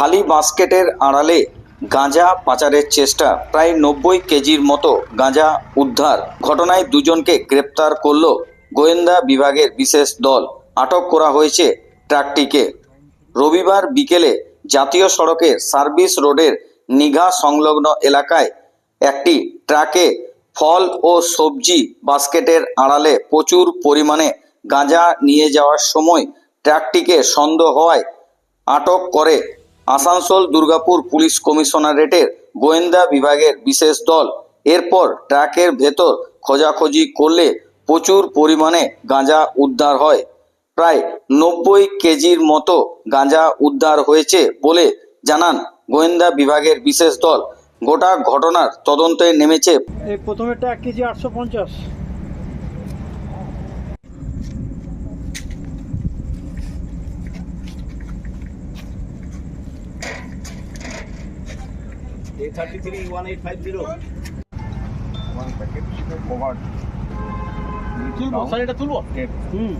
খালি বাস্কেটের আড়ালে গাঁজা পাচারের চেষ্টা। প্রায় নব্বই কেজির মতো গাঁজা উদ্ধার ঘটনায় দুজনকে গ্রেপ্তার করল গোয়েন্দা বিভাগের বিশেষ দল। আটক করা হয়েছে ট্রাকটিকে। রবিবার বিকেলে জাতীয় সড়কের সার্ভিস রোডের নিঘা সংলগ্ন এলাকায় একটি ট্রাকে ফল ও সবজি বাস্কেটের আড়ালে প্রচুর পরিমাণে গাঁজা নিয়ে যাওয়ার সময় ট্রাকটিকে সন্দেহ হওয়ায় আটক করে আসানসোল দুর্গাপুর পুলিশ কমিশনারেটের গোয়েন্দা বিভাগের বিশেষ দল। এরপর ট্রাকের ভেতর খোঁজাখুঁজি করলে প্রচুর পরিমাণে গাঁজা উদ্ধার হয়। প্রায় নব্বই কেজির মতো গাঁজা উদ্ধার হয়েছে বলে জানান গোয়েন্দা বিভাগের বিশেষ দল। গোটা ঘটনার তদন্তে নেমেছে। এই প্রথমেরটা এক কেজি আটশো পঞ্চাশ। Eight five zero. one packet covered তুলবো স্যার এটা তুলবো tape হুম